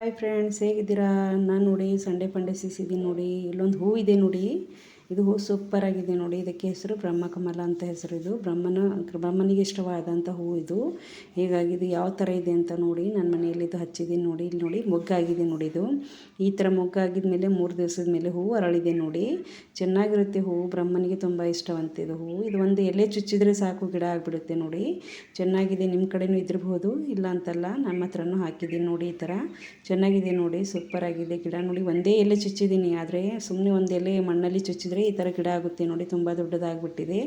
Hi friends ಹೇಗಿದ್ದೀರಾ? ನಾನು ನೋಡಿ ಸಂಡೇ ಪಂಡೆ ಸಿಸಿದ್ದೀನಿ ನೋಡಿ ಇಲ್ಲೊಂದು ಹೂ ಇದೆ ನೋಡಿ. ಇದು ಹೂ ಸೂಪರ್ ಆಗಿದೆ ನೋಡಿ. ಇದಕ್ಕೆ ಹೆಸರು ಬ್ರಹ್ಮಕಮಲ ಅಂತ ಹೆಸರು ಇದು. ಬ್ರಹ್ಮನ, ಬ್ರಹ್ಮನಿಗೆ ಇಷ್ಟವಾದಂಥ ಹೂ ಇದು. ಹೀಗಾಗಿ ಇದು ಯಾವ ಥರ ಇದೆ ಅಂತ ನೋಡಿ ನನ್ನ ಮನೆಯಲ್ಲಿ ಇದು ಹಚ್ಚಿದ್ದೀನಿ ನೋಡಿ. ಇಲ್ಲಿ ನೋಡಿ ಮೊಗ್ಗಾಗಿದೆ ನೋಡಿ ಇದು. ಈ ಥರ ಮೊಗ್ಗಾಗಿದ ಮೇಲೆ ಮೂರು ದಿವಸದ ಮೇಲೆ ಹೂವು ಅರಳಿದೆ ನೋಡಿ. ಚೆನ್ನಾಗಿರುತ್ತೆ ಹೂವು ಬ್ರಹ್ಮನಿಗೆ ತುಂಬ ಇಷ್ಟವಂತೆ ಇದು ಹೂವು ಇದು ಒಂದು ಎಲೆ ಚುಚ್ಚಿದ್ರೆ ಸಾಕು, ಗಿಡ ಆಗಿಬಿಡುತ್ತೆ ನೋಡಿ. ಚೆನ್ನಾಗಿದೆ. ನಿಮ್ಮ ಕಡೆನೂ ಇದ್ರಬಹುದು. ಇಲ್ಲ ಅಂತಲ್ಲ, ನಮ್ಮ ಹತ್ರನೂ ಹಾಕಿದ್ದೀನಿ ನೋಡಿ ಈ ಥರ ಚೆನ್ನಾಗಿದೆ ನೋಡಿ. ಸೂಪರ್ ಆಗಿದೆ ಗಿಡ ನೋಡಿ. ಒಂದೇ ಎಲೆ ಚುಚ್ಚಿದ್ದೀನಿ. ಆದರೆ ಸುಮ್ಮನೆ ಒಂದು ಎಲೆ ಮಣ್ಣಲ್ಲಿ ಚುಚ್ಚಿದ್ರೆ ಈ ಥರ ಗಿಡ ಆಗುತ್ತೆ ನೋಡಿ, ತುಂಬ ದೊಡ್ಡದಾಗ್ಬಿಟ್ಟಿದೆ.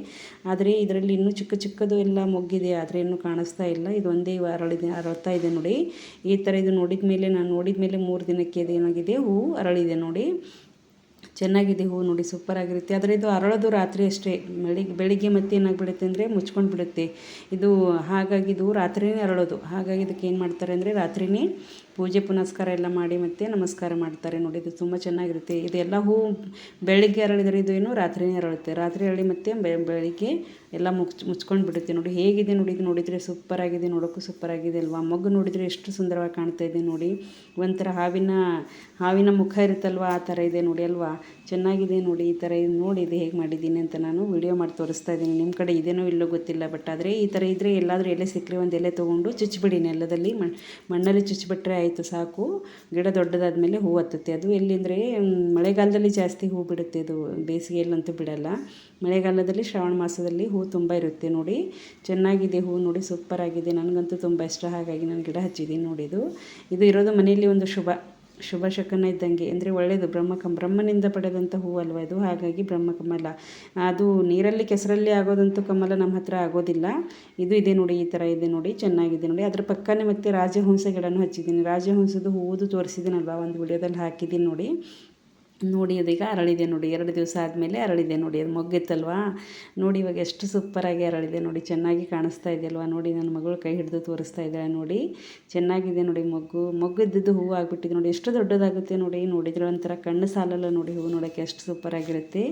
ಆದರೆ ಇದರಲ್ಲಿ ಇನ್ನೂ ಚಿಕ್ಕ ಚಿಕ್ಕದು ಎಲ್ಲ ಮೊಗ್ಗಿದೆ, ಆದರೆ ಇನ್ನೂ ಕಾಣಿಸ್ತಾ ಇಲ್ಲ. ಇದು ಒಂದೇ ಅರಳಿದೆ, ಅರಳ್ತಾ ಇದೆ ನೋಡಿ. ಈ ಥರ ಇದು ನೋಡಿದ ಮೇಲೆ ನಾನು ನೋಡಿದ ಮೇಲೆ ಮೂರು ದಿನಕ್ಕೆ ಏನಾಗಿದೆ ಹೂವು ಅರಳಿದೆ ನೋಡಿ. ಚೆನ್ನಾಗಿದೆ ಹೂವು ನೋಡಿ ಸೂಪರ್ ಆಗಿರುತ್ತೆ. ಆದರೆ ಇದು ಅರಳೋದು ರಾತ್ರಿ ಅಷ್ಟೇ. ಬೆಳಿಗ್ಗೆ ಬೆಳಿಗ್ಗೆ ಮತ್ತೆ ಏನಾಗ್ಬಿಡುತ್ತೆ ಅಂದರೆ ಮುಚ್ಕೊಂಡು ಬಿಡುತ್ತೆ ಇದು ಹಾಗಾಗಿ ಇದು ರಾತ್ರಿಯೇ ಅರಳೋದು. ಹಾಗಾಗಿ ಇದಕ್ಕೆ ಏನು ಮಾಡ್ತಾರೆ ಅಂದರೆ ರಾತ್ರಿಯೇ ಪೂಜೆ ಪುನಸ್ಕಾರ ಎಲ್ಲ ಮಾಡಿ ಮತ್ತೆ ನಮಸ್ಕಾರ ಮಾಡ್ತಾರೆ ನೋಡಿ, ಇದು ತುಂಬ ಚೆನ್ನಾಗಿರುತ್ತೆ. ಇದೆಲ್ಲ ಹೂ ಬೆಳಿಗ್ಗೆ ಅರಳಿದರೆ ಇದು ಏನು ರಾತ್ರಿಯೇ ಅರಳುತ್ತೆ. ರಾತ್ರಿ ಅರಳಿ ಮತ್ತೆ ಬೆಳಿಗ್ಗೆ ಎಲ್ಲ ಮುಚ್ಚಿ ಮುಚ್ಕೊಂಡು ಬಿಡುತ್ತೆ ನೋಡಿ. ಹೇಗಿದೆ ನೋಡಿ, ಇದು ನೋಡಿದರೆ ಸೂಪರ್ ಆಗಿದೆ, ನೋಡೋಕ್ಕೂ ಸೂಪರ್ ಆಗಿದೆ ಅಲ್ವಾ? ಮಗು ನೋಡಿದರೆ ಎಷ್ಟು ಸುಂದರವಾಗಿ ಕಾಣ್ತಾ ಇದೆ ನೋಡಿ. ಒಂಥರ ಹಾವಿನ ಹಾವಿನ ಮುಖ ಇರುತ್ತಲ್ವ? ಆ ಥರ ಇದೆ ನೋಡಿ ಅಲ್ವಾ? ಚೆನ್ನಾಗಿದೆ ನೋಡಿ, ಈ ಥರ ಇದು ನೋಡಿ ಇದು ಹೇಗೆ ಮಾಡಿದ್ದೀನಿ ಅಂತ ನಾನು ವಿಡಿಯೋ ಮಾಡಿ ತೋರಿಸ್ತಾ ಇದ್ದೀನಿ. ನಿಮ್ಮ ಕಡೆ ಇದೇನೋ ಇಲ್ಲೋ ಗೊತ್ತಿಲ್ಲ ಬಟ್ ಆದರೆ ಈ ಥರ ಇದ್ದರೆ ಎಲ್ಲಾದರೂ ಎಲೆ ಸಿಕ್ಕರೆ ಒಂದು ಎಲೆ ತೊಗೊಂಡು ಚುಚ್ಚಿಬಿಡಿ ನೆಲದಲ್ಲಿ. ಮಣ್ಣಲ್ಲಿ ಚುಚ್ಚಿಬಿಟ್ರೆ ಆಯಿತು ಸಾಕು. ಗಿಡ ದೊಡ್ಡದಾದ ಮೇಲೆ ಹೂ ಹತ್ತುತ್ತೆ. ಅದು ಎಲ್ಲಿಂದರೆ ಮಳೆಗಾಲದಲ್ಲಿ ಜಾಸ್ತಿ ಹೂ ಬಿಡುತ್ತೆ ಅದು. ಬೇಸಿಗೆಯಲ್ಲಂತೂ ಬಿಡಲ್ಲ. ಮಳೆಗಾಲದಲ್ಲಿ ಶ್ರಾವಣ ಮಾಸದಲ್ಲಿ ಹೂ ತುಂಬ ಇರುತ್ತೆ ನೋಡಿ. ಚೆನ್ನಾಗಿದೆ ಹೂ ನೋಡಿ ಸೂಪರ್ ಆಗಿದೆ. ನನಗಂತೂ ತುಂಬ ಇಷ್ಟ. ಹಾಗಾಗಿ ನಾನು ಗಿಡ ಹಚ್ಚಿದ್ದೀನಿ ನೋಡಿ ಇದು. ಇದು ಇರೋದು ಮನೆಯಲ್ಲಿ ಒಂದು ಶುಭ. ಶುಭ ಶಕನ ಇದ್ದಂಗೆ ಅಂದರೆ ಒಳ್ಳೆಯದು ಬ್ರಹ್ಮಕಮ ಬ್ರಹ್ಮನಿಂದ ಪಡೆದಂಥ ಹೂವು ಅಲ್ವ ಇದು? ಹಾಗಾಗಿ ಬ್ರಹ್ಮಕಮಲ. ಅದು ನೀರಲ್ಲಿ ಕೆಸರಲ್ಲಿ ಆಗೋದಂತೂ ಕಮಲ ನಮ್ಮ ಹತ್ರ ಆಗೋದಿಲ್ಲ. ಇದು ಇದೆ ನೋಡಿ, ಈ ಥರ ಇದೆ ನೋಡಿ, ಚೆನ್ನಾಗಿದೆ ನೋಡಿ. ಅದ್ರ ಪಕ್ಕನೇ ಮತ್ತೆ ರಾಜಹಂಸ ಗಿಡನೂ ಹಚ್ಚಿದ್ದೀನಿ. ರಾಜಹಂಸದ ಹೂವುದು ತೋರಿಸಿದ್ದೀನಲ್ವ? ಒಂದು ವಿಡಿಯೋದಲ್ಲಿ ಹಾಕಿದ್ದೀನಿ ನೋಡಿ. ನೋಡಿ ಅದೀಗ ಅರಳಿದೆ ನೋಡಿ, ಎರಡು ದಿವಸ ಆದಮೇಲೆ ಅರಳಿದೆ ನೋಡಿ, ಅದು ಮೊಗ್ಗಿತ್ತಲ್ವಾ? ನೋಡಿ ಇವಾಗ ಎಷ್ಟು ಸೂಪರಾಗಿ ಅರಳಿದೆ ನೋಡಿ, ಚೆನ್ನಾಗಿ ಕಾಣಿಸ್ತಾ ಇದೆಯಲ್ವಾ? ನೋಡಿ ನನ್ನ ಮಗಳು ಕೈ ಹಿಡಿದು ತೋರಿಸ್ತಾ ಇದ್ದಾಳೆ ನೋಡಿ. ಚೆನ್ನಾಗಿದೆ ನೋಡಿ ಮೊಗ್ಗು. ಮೊಗ್ಗಿದ್ದು ಹೂವು ಆಗಿಬಿಟ್ಟಿದೆ ನೋಡಿ, ಎಷ್ಟು ದೊಡ್ಡದಾಗುತ್ತೆ ನೋಡಿ. ನೋಡಿದ್ರೆ ಒಂಥರ ಕಣ್ಣು ಸಾಲಲ್ಲ ನೋಡಿ ಹೂವು ನೋಡೋಕ್ಕೆ, ಎಷ್ಟು ಸೂಪರಾಗಿರುತ್ತೆ.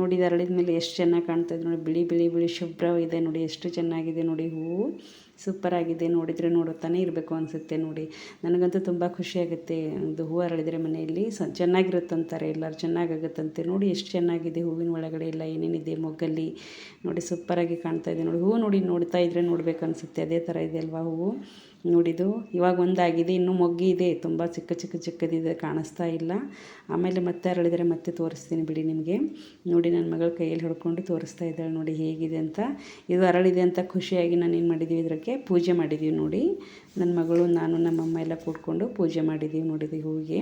ನೋಡಿ ಅರಳಿದ ಮೇಲೆ ಎಷ್ಟು ಚೆನ್ನಾಗಿ ಕಾಣ್ತಾ ಇದೆ ನೋಡಿ, ಬಿಳಿ ಬಿಳಿ ಬಿಳಿ ಶುಭ್ರವಿದೆ ನೋಡಿ, ಎಷ್ಟು ಚೆನ್ನಾಗಿದೆ ನೋಡಿ ಹೂವು. ಸೂಪರಾಗಿದೆ, ನೋಡಿದರೆ ನೋಡುತ್ತಾನೆ ಇರಬೇಕು ಅನಿಸುತ್ತೆ ನೋಡಿ. ನನಗಂತೂ ತುಂಬ ಖುಷಿಯಾಗುತ್ತೆ ಒಂದು ಹೂವು ಅರಳಿದರೆ ಮನೆಯಲ್ಲಿ. ಸ ಚೆನ್ನಾಗಿರುತ್ತಂತಾರೆ ಎಲ್ಲರೂ ಚೆನ್ನಾಗಾಗುತ್ತಂತೆ ನೋಡಿ ಎಷ್ಟು ಚೆನ್ನಾಗಿದೆ ಹೂವಿನ ಒಳಗಡೆ ಎಲ್ಲ ಏನೇನಿದೆ ಮೊಗ್ಗಲ್ಲಿ. ನೋಡಿ ಸೂಪರಾಗಿ ಕಾಣ್ತಾ ಇದೆ ನೋಡಿ. ಹೂವು ನೋಡಿ ನೋಡ್ತಾ ಇದ್ದರೆ ನೋಡಬೇಕು ಅನಿಸುತ್ತೆ. ಅದೇ ಥರ ಇದೆ ಅಲ್ವಾ ಹೂವು? ನೋಡಿದು ಇವಾಗ ಒಂದಾಗಿದೆ, ಇನ್ನೂ ಮೊಗ್ಗಿ ಇದೆ ತುಂಬ ಚಿಕ್ಕ ಚಿಕ್ಕ ಚಿಕ್ಕದಿದೆ, ಕಾಣಿಸ್ತಾ ಇಲ್ಲ. ಆಮೇಲೆ ಮತ್ತೆ ಅರಳಿದರೆ ಮತ್ತೆ ತೋರಿಸ್ತೀನಿ ಬಿಡಿ ನಿಮಗೆ. ನೋಡಿ ನನ್ನ ಮಗಳ ಕೈಯಲ್ಲಿ ಹಿಡ್ಕೊಂಡು ತೋರಿಸ್ತಾ ಇದ್ದಾಳೆ ನೋಡಿ ಹೇಗಿದೆ ಅಂತ. ಇದು ಅರಳಿದೆ ಅಂತ ಖುಷಿಯಾಗಿ ನಾನು ಏನು ಮಾಡಿದ್ದೀವಿ ಇದಕ್ಕೆ ಪೂಜೆ ಮಾಡಿದ್ದೀವಿ ನೋಡಿ. ನನ್ನ ಮಗಳು, ನಾನು ನಮ್ಮಮ್ಮ ಎಲ್ಲ ಕೂಡ್ಕೊಂಡು ಪೂಜೆ ಮಾಡಿದ್ದೀವಿ ನೋಡಿದ್ವಿ ಹೂವಿಗೆ.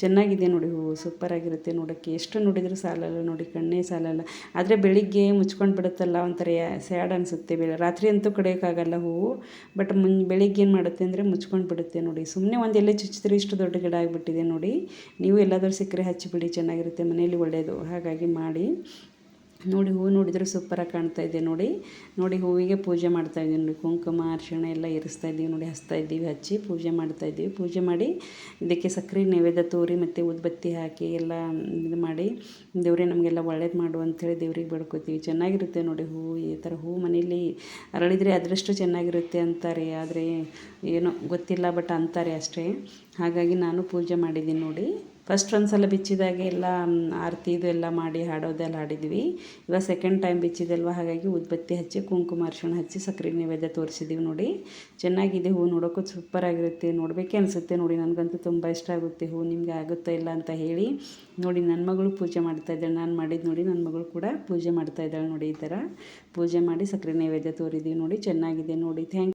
ಚೆನ್ನಾಗಿದೆ ನೋಡಿ ಹೂವು ಸೂಪರಾಗಿರುತ್ತೆ ನೋಡೋಕ್ಕೆ. ಎಷ್ಟು ನೋಡಿದರೂ ಸಾಲಲ್ಲ ನೋಡಿ, ಕಣ್ಣೇ ಸಾಲಲ್ಲ. ಆದರೆ ಬೆಳಿಗ್ಗೆ ಮುಚ್ಕೊಂಡು ಬಿಡುತ್ತಲ್ಲ ಒಂಥರ ಸ್ಯಾಡ್ ಅನಿಸುತ್ತೆ. ಬೆಳೆ, ರಾತ್ರಿ ಅಂತೂ ಕಡಿಯೋಕ್ಕಾಗಲ್ಲ ಹೂವು. ಬಟ್ ಮುನ್, ಬೆಳಿಗ್ಗೆ ಮಾಡುತ್ತೆ ಅಂದರೆ ಮುಚ್ಕೊಂಡು ಬಿಡುತ್ತೆ ನೋಡಿ. ಸುಮ್ಮನೆ ಒಂದು ಎಲೆ ಚುಚ್ಚಿದ್ರೆ ಇಷ್ಟು ದೊಡ್ಡ ಗಿಡ ಆಗಿಬಿಟ್ಟಿದೆ ನೋಡಿ. ನೀವು ಎಲ್ಲಾದರೂ ಸಿಕ್ಕರೆ ಹಚ್ಚಿಬಿಡಿ, ಚೆನ್ನಾಗಿರುತ್ತೆ, ಮನೆಯಲ್ಲಿ ಒಳ್ಳೆಯದು ಹಾಗಾಗಿ ಮಾಡಿ. ನೋಡಿ ಹೂವು ನೋಡಿದರೆ ಸೂಪರಾಗಿ ಕಾಣ್ತಾ ಇದೆ ನೋಡಿ. ನೋಡಿ ಹೂವಿಗೆ ಪೂಜೆ ಮಾಡ್ತಾ ಇದ್ದೀವಿ ನೋಡಿ. ಕುಂಕುಮ, ಅರ್ಶಿಣ ಎಲ್ಲ ಇರಿಸ್ತಾ ಇದ್ದೀವಿ ನೋಡಿ. ಹಚ್ತಾ ಇದ್ದೀವಿ ಹಚ್ಚಿ ಪೂಜೆ ಮಾಡ್ತಾ ಇದ್ದೀವಿ ಪೂಜೆ ಮಾಡಿ ಇದಕ್ಕೆ ಸಕ್ಕರೆ, ನೈವೇದ್ಯ ತೋರಿ ಮತ್ತು ಉದ್ಬತ್ತಿ ಹಾಕಿ ಎಲ್ಲ ಇದು ಮಾಡಿ ದೇವ್ರಿಗೆ ನಮಗೆಲ್ಲ ಒಳ್ಳೇದು ಮಾಡು ಅಂಥೇಳಿ ದೇವ್ರಿಗೆ ಬೇಡ್ಕೋತೀವಿ. ಚೆನ್ನಾಗಿರುತ್ತೆ ನೋಡಿ ಹೂವು ಈ ಥರ ಹೂವು ಮನೇಲಿ ಅರಳಿದರೆ ಅದರಷ್ಟು ಚೆನ್ನಾಗಿರುತ್ತೆ ಅಂತಾರೆ. ಆದರೆ ಏನೋ ಗೊತ್ತಿಲ್ಲ ಬಟ್ ಅಂತಾರೆ ಅಷ್ಟೇ. ಹಾಗಾಗಿ ನಾನು ಪೂಜೆ ಮಾಡಿದ್ದೀನಿ ನೋಡಿ. ಫಸ್ಟ್ ಒಂದು ಸಲ ಬಿಚ್ಚಿದಾಗೆ ಎಲ್ಲ ಆರತಿ ಇದು ಎಲ್ಲ ಮಾಡಿ ಹಾಡೋದೆಲ್ಲ ಹಾಡಿದ್ವಿ. ಇವಾಗ ಸೆಕೆಂಡ್ ಟೈಮ್ ಬಿಚ್ಚಿದಲ್ವ? ಹಾಗಾಗಿ ಉದ್ಬತ್ತಿ ಹಚ್ಚಿ, ಕುಂಕುಮ ಅರ್ಶಿಣ ಹಚ್ಚಿ ಸಕ್ಕರೆ ನೈವೇದ್ಯ ತೋರಿಸಿದ್ದೀವಿ ನೋಡಿ. ಚೆನ್ನಾಗಿದೆ ಹೂವು ನೋಡೋಕ್ಕೂ ಸೂಪರ್ ಆಗಿರುತ್ತೆ. ನೋಡಬೇಕೇ ಅನಿಸುತ್ತೆ ನೋಡಿ. ನನಗಂತೂ ತುಂಬ ಇಷ್ಟ ಆಗುತ್ತೆ ಹೂವು. ನಿಮಗೆ ಆಗುತ್ತಾ ಇಲ್ಲ ಅಂತ ಹೇಳಿ ನೋಡಿ ನನ್ನ ಮಗಳು ಪೂಜೆ ಮಾಡ್ತಾ ಇದ್ದಾಳೆ. ನಾನು ಮಾಡಿದ್ದು ನೋಡಿ ನನ್ನ ಮಗಳು ಕೂಡ ಪೂಜೆ ಮಾಡ್ತಾ ಇದ್ದಾಳೆ ನೋಡಿ ಈ ಥರ. ಪೂಜೆ ಮಾಡಿ ಸಕ್ಕರೆ ನೈವೇದ್ಯ ತೋರಿದ್ದೀವಿ ನೋಡಿ. ಚೆನ್ನಾಗಿದೆ ನೋಡಿ. ಥ್ಯಾಂಕ್